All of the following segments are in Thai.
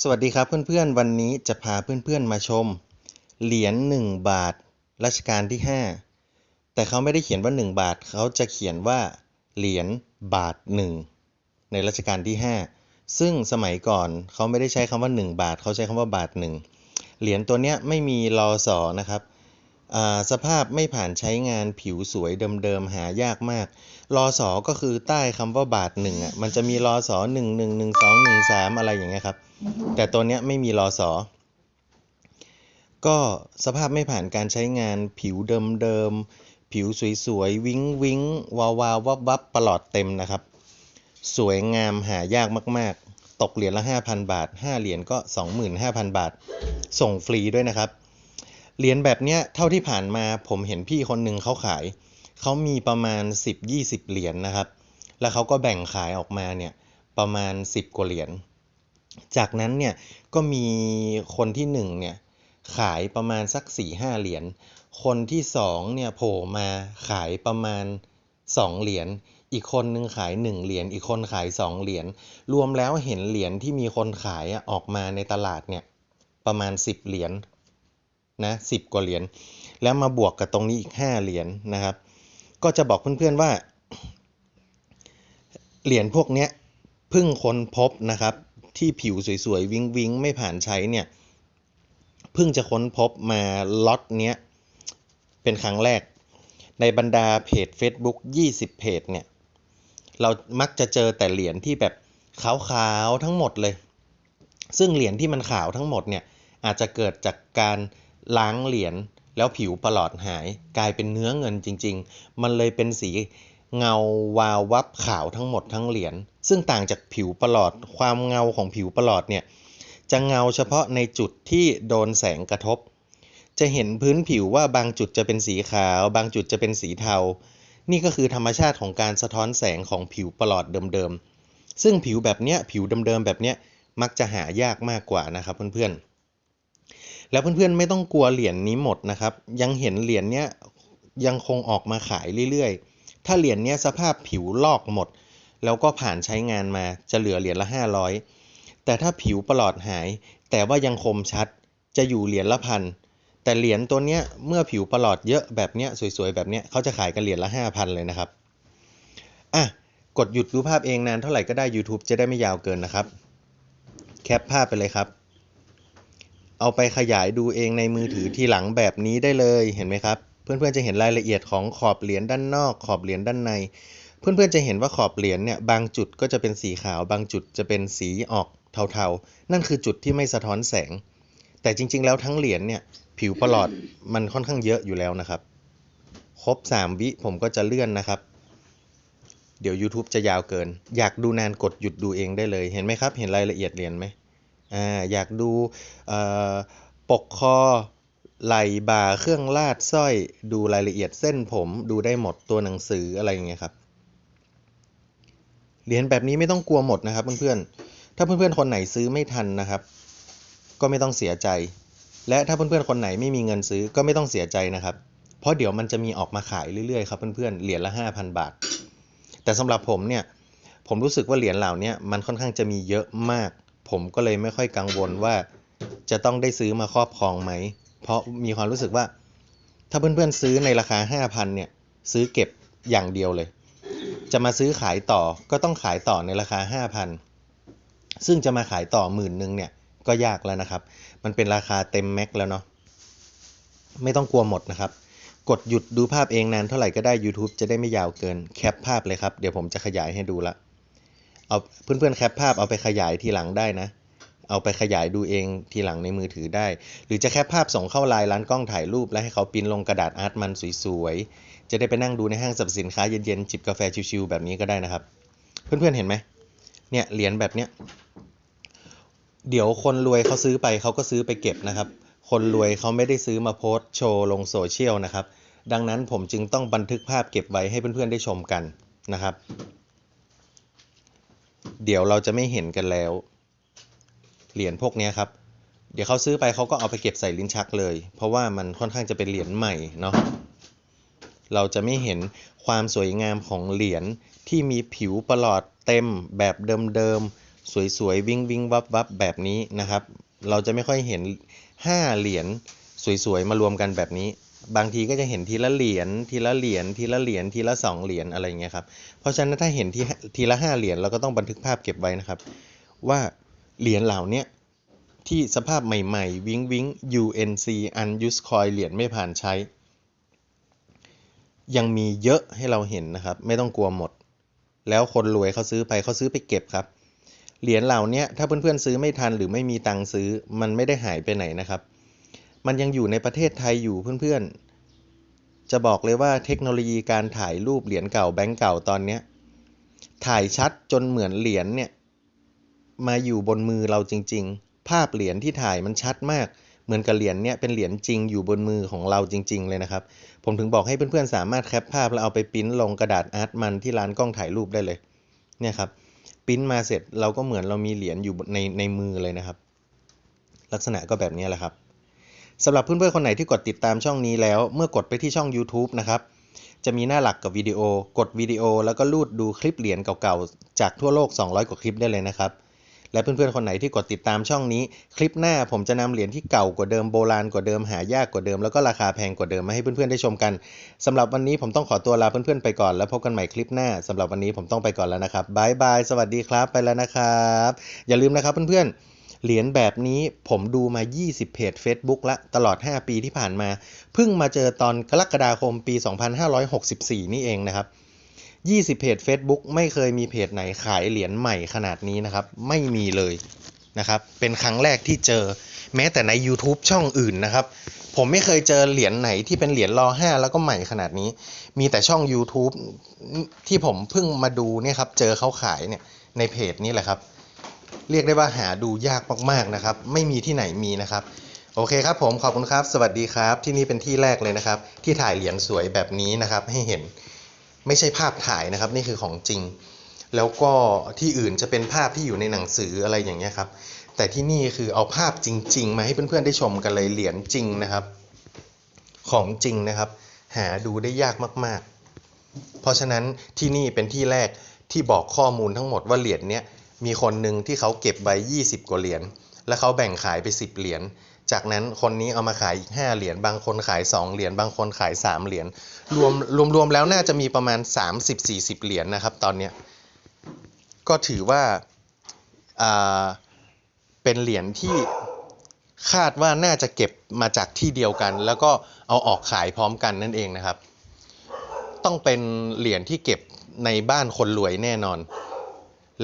สวัสดีครับเพื่อนๆ วันนี้จะพาเพื่อนๆมาชม เหรียญ1บาทรัชกาลที่ 5 แต่เขาไม่ได้เขียนว่า 1 บาท เขาจะเขียนว่า เหรียญบาท 1 ในรัชกาลที่ 5 ซึ่งสมัยก่อนเขาไม่ได้ใช้คำว่า 1 บาท เขาใช้คำว่าบาท 1 เหรียญตัวเนี้ยไม่มีรอสอนะครับสภาพไม่ผ่านใช้งานผิวสวยเดิมๆหายากมากรอสอก็คือใต้คำว่าบาทหนึ่งอะมันจะมีรอสอหนึ่งหนึ่งหนึ่งสองหนึ่งสามอะไรอย่างเงี้ยครับ แต่ตัวเนี้ยไม่มีรอสอก็สภาพไม่ผ่านการใช้งานผิวเดิมๆ ผิวสวยๆ วิ้งวิ้งวาววาววับวับประหลอดเต็มนะครับ สวยงามหายากมากๆ ตกเหรียญละ 5,000 บาท 5 เหรียญก็ 25,000 บาท ส่งฟรีด้วยนะครับ เหรียญแบบเนี้ยเท่าที่ผ่านมาผมเห็นพี่คนหนึ่งเขาขาย เขามีประมาณ 10-20 เหรียญนะครับ แล้วเขาก็แบ่งขายออกมาเนี่ยประมาณ 10 กว่าเหรียญ จากนั้นเนี่ยก็มีคนที่หนึ่งเนี่ยขายประมาณสัก4ี่ห้าเหรียญ คนที่สองเนี่ยโผล่มาขายประมาณ 2 เหรียญ อีกคนนึงขาย 1 เหรียญ อีกคนขาย 2 เหรียญ รวมแล้วเห็นเหรียญที่มีคนขายออกมาในตลาดเนี่ยประมาณ 10 เหรียญนะสิกว่าเหรียญ แล้วมาบวกกับตรงนี้อีก 5 เหรียญนะครับ ก็จะบอกเพื่อนๆว่า เหรียญพวกเนี้ยเพิ่งค้นพบนะครับ ที่ผิวสวยๆ วิงวิงไม่ผ่านใช้เนี่ย เพิ่งจะค้นพบมาล็อตเนี้ย เป็นครั้งแรก ในบรรดาเพจ Facebook 20 เพจเนี่ย เรามักจะเจอแต่เหรียญที่แบบขาวๆ ทั้งหมดเลย ซึ่งเหรียญที่มันขาวทั้งหมดเนี่ย อาจจะเกิดจากการล้างเหรียญแล้วผิวปลอดหาย กลายเป็นเนื้อเงินจริง ๆ มันเลยเป็นสี เงาวาววับขาวทั้งหมดทั้งเหรียญซึ่งต่างจากผิวประหลอด ความเงาของผิวประหลอดเนี่ยจะเงาเฉพาะในจุดที่โดนแสงกระทบ จะเห็นพื้นผิวว่าบางจุดจะเป็นสีขาว บางจุดจะเป็นสีเทา นี่ก็คือธรรมชาติของการสะท้อนแสงของผิวประหลอดเดิมๆ ซึ่งผิวแบบเนี้ยผิวเดิมๆแบบเนี้ยมักจะหายากมากกว่านะครับเพื่อนๆ แล้วเพื่อนๆไม่ต้องกลัวเหรียญนี้หมดนะครับ ยังเห็นเหรียญเนี้ยยังคงออกมาขายเรื่อยๆ ถ้าเหรียญเนี้ยสภาพผิวลอกหมด แล้วก็ผ่านใช้งานมาจะเหลือเหรียญละ 500 แต่ถ้าผิวประหลอดหาย แต่ว่ายังคมชัดจะอยู่เหรียญละพันแต่เหรียญตัวเนี้ยเมื่อผิวประหลอดเยอะแบบเนี้ยสวยๆแบบเนี้ยเขาจะขายกันเหรียญละ 5,000 เลยนะครับอะกดหยุดดูภาพเองนานเท่าไหร่ก็ได้ YouTube จะได้ไม่ยาวเกินนะครับ แคปภาพไปเลยครับ เอาไปขยายดูเองในมือถือทีหลังแบบนี้ได้เลยเห็นไหมครับ เพื่อนๆจะเห็นรายละเอียดของขอบเหรียญด้านนอก ขอบเหรียญด้านใน เพื่อนๆจะเห็นว่าขอบเหรียญเนี่ยบางจุดก็จะเป็นสีขาว บางจุดจะเป็นสีออกเทาๆ นั่นคือจุดที่ไม่สะท้อนแสง แต่จริงๆ แล้วทั้งเหรียญเนี่ยผิวประหลอดมันค่อนข้างเยอะอยู่แล้วนะครับ ครบ 3 วิผมก็จะเลื่อนนะครับ เดี๋ยว YouTube จะยาวเกิน อยากดูนานกดหยุดดูเองได้เลย เห็นไหมครับ เห็นรายละเอียดเหรียญไหมอ่าอยากดูปกคอ ไหลบ่าเครื่องลาดสร้อย ดูรายละเอียดเส้นผมดูได้หมดตัวหนังสืออะไรอย่างเงี้ยครับเหรียญแบบนี้ไม่ต้องกลัวหมดนะครับเพื่อนๆถ้าเพื่อนๆคนไหนซื้อไม่ทันนะครับ ก็ไม่ต้องเสียใจ และถ้าเพื่อนๆคนไหนไม่มีเงินซื้อก็ไม่ต้องเสียใจนะครับ เพราะเดี๋ยวมันจะมีออกมาขายเรื่อยๆครับเพื่อนๆเหรียญละ 5,000 บาท แต่สำหรับผมเนี่ยผมรู้สึกว่าเหรียญเหล่านี้มันค่อนข้างจะมีเยอะมาก ผมก็เลยไม่ค่อยกังวลว่าจะต้องได้ซื้อมาครอบครองไหม เพราะมีความรู้สึกว่า ถ้าเพื่อนๆซื้อในราคา 5,000 เนี่ย ซื้อเก็บอย่างเดียวเลย จะมาซื้อขายต่อก็ต้องขายต่อในราคา 5,000 ซึ่งจะมาขายต่อหมื่นหนึ่งเนี่ยก็ยากแล้วนะครับ มันเป็นราคาเต็มแม็กแล้วเนาะไม่ต้องกลัวหมดนะครับ กดหยุดดูภาพเองนานเท่าไหร่ก็ได้ YouTube จะได้ไม่ยาวเกินแคปภาพเลยครับ เดี๋ยวผมจะขยายให้ดูละเอาเพื่อนๆแคปภาพเอาไปขยายทีหลังได้นะ เอาไปขยายดูเองทีหลังในมือถือได้ หรือจะแคปภาพส่งเข้าไลน์ร้านกล้องถ่ายรูป แล้วให้เขาปิ้นลงกระดาษอาร์ตมันสวยๆ จะได้ไปนั่งดูในห้างสรรพสินค้าเย็นๆ จิบกาแฟชิวๆแบบนี้ก็ได้นะครับ เพื่อนๆเห็นไหมเนี่ยเหรียญแบบเนี้ยเดี๋ยวคนรวยเขาซื้อไปเขาก็ซื้อไปเก็บนะครับ คนรวยเขาไม่ได้ซื้อมาโพสต์โชว์ลงโซเชียลนะครับ ดังนั้นผมจึงต้องบันทึกภาพเก็บไว้ให้เพื่อนๆได้ชมกันนะครับ เดี๋ยวเราจะไม่เห็นกันแล้ว เหรียญพวกนี้ครับ เดี๋ยวเขาซื้อไปเขาก็เอาไปเก็บใส่ลิ้นชักเลย เพราะว่ามันค่อนข้างจะเป็นเหรียญใหม่เนาะเราจะไม่เห็นความสวยงามของเหรียญที่มีผิวประหลอดเต็มแบบเดิมๆ สวยๆ วิ่งวิ่งวับวับแบบนี้นะครับ เราจะไม่ค่อยเห็น 5 เหรียญสวยๆ มารวมกันแบบนี้ บางทีก็จะเห็นทีละเหรียญทีละเหรียญทีละเหรียญทีละสองเหรียญอะไรอย่างเงี้ยครับ เพราะฉะนั้นถ้าเห็นทีทีละห้าเหรียญเราก็ต้องบันทึกภาพเก็บไว้นะครับ ว่า เหรียญเหล่านี้ที่สภาพใหม่ๆ วิงวิง UNC unused coin เหรียญไม่ผ่านใช้ ยังมีเยอะให้เราเห็นนะครับ ไม่ต้องกลัวหมด แล้วคนรวยเขาซื้อไปเขาซื้อไปเก็บครับ เหรียญเหล่านี้ถ้าเพื่อนๆซื้อไม่ทันหรือไม่มีตังค์ซื้อ มันไม่ได้หายไปไหนนะครับ มันยังอยู่ในประเทศไทยอยู่เพื่อนๆ จะบอกเลยว่าเทคโนโลยีการถ่ายรูปเหรียญเก่าแบงก์เก่าตอนนี้ถ่ายชัดจนเหมือนเหรียญเนี่ย มาอยู่บนมือเราจริง ๆ ภาพเหรียญที่ถ่ายมันชัดมาก เหมือนกับเหรียญเนี่ยเป็นเหรียญจริงอยู่บนมือของเราจริง ๆ เลยนะครับ ผมถึงบอกให้เพื่อนๆสามารถแคปภาพแล้วเอาไปปริ้นลงกระดาษอาร์ตมันที่ร้านกล้องถ่ายรูปได้เลย เนี่ยครับปริ้นมาเสร็จเราก็เหมือนเรามีเหรียญอยู่ในในมือเลยนะครับ ลักษณะก็แบบนี้แหละครับสำหรับเพื่อนๆคนไหนที่กดติดตามช่องนี้แล้ว เมื่อกดไปที่ช่อง YouTube นะครับจะมีหน้าหลักกับวิดีโอกดวิดีโอ แล้วก็ลูดดูคลิปเหรียญเก่าๆ จากทั่วโลก 200 กว่าคลิปได้เลยนะครับ และเพื่อนๆคนไหนที่กดติดตามช่องนี้ คลิปหน้าผมจะนำเหรียญที่เก่ากว่าเดิมโบราณกว่าเดิมหายากกว่าเดิมแล้วก็ราคาแพงกว่าเดิมมาให้เพื่อนๆได้ชมกันสำหรับวันนี้ผมต้องขอตัวลาเพื่อนๆไปก่อนแล้วพบกันใหม่คลิปหน้าสำหรับวันนี้ผมต้องไปก่อนแล้วนะครับบายบายสวัสดีครับไปแล้วนะครับอย่าลืมนะครับเพื่อนๆเหรียญแบบนี้ผมดูมา 20 เพจ Facebook ละตลอด 5 ปีที่ผ่านมา เพิ่งมาเจอตอนกรกฎาคมปี 2564 นี่เองนะครับ 20 เพจ Facebook ไม่เคยมีเพจไหนขายเหรียญใหม่ขนาดนี้นะครับ ไม่มีเลยนะครับ เป็นครั้งแรกที่เจอ แม้แต่ใน YouTube ช่องอื่นนะครับ ผมไม่เคยเจอเหรียญไหนที่เป็นเหรียญรอ5แล้วก็ใหม่ขนาดนี้ มีแต่ช่อง YouTube ที่ผมเพิ่งมาดูเนี่ยครับ เจอเขาขายเนี่ยในเพจนี้แหละครับ เรียกได้ว่าหาดูยากมากๆนะครับ ไม่มีที่ไหนมีนะครับโอเคครับผมขอบคุณครับ สวัสดีครับ ที่นี่เป็นที่แรกเลยนะครับ ที่ถ่ายเหรียญสวยแบบนี้นะครับให้เห็น ไม่ใช่ภาพถ่ายนะครับ นี่คือของจริง แล้วก็ที่อื่นจะเป็นภาพที่อยู่ในหนังสืออะไรอย่างเงี้ยครับ แต่ที่นี่คือเอาภาพจริง ๆ มาให้เพื่อนๆได้ชมกันเลยเหรียญจริงนะครับ ของจริงนะครับ หาดูได้ยากมาก ๆ เพราะฉะนั้นที่นี่เป็นที่แรกที่บอกข้อมูลทั้งหมดว่าเหรียญเนี้ยมีคนหนึ่งที่เขาเก็บไว้20 กว่าเหรียญแล้วเขาแบ่งขายไป 10 เหรียญ จากนั้นคนนี้เอามาขายอีก 5 เหรียญ บางคนขาย 2 เหรียญ บางคนขาย 3 เหรียญ รวมรวมรวมแล้วน่าจะมีประมาณ 30-40 เหรียญนะครับ ตอนเนี้ย ก็ถือว่าอ่าเป็นเหรียญที่คาดว่าน่าจะเก็บมาจากที่เดียวกัน แล้วก็เอาออกขายพร้อมกันนั่นเองนะครับ ต้องเป็นเหรียญที่เก็บในบ้านคนรวยแน่นอน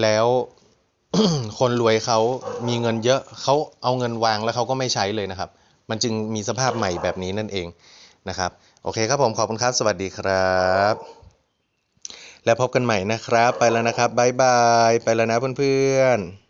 แล้ว คนรวยเขามีเงินเยอะเขาเอาเงินวางแล้วเขาก็ไม่ใช้เลยนะครับ มันจึงมีสภาพใหม่แบบนี้นั่นเองนะครับ โอเคครับผมขอบคุณครับ สวัสดีครับ แล้วพบกันใหม่นะครับ ไปแล้วนะครับบายบาย ไปแล้วนะเพื่อนๆ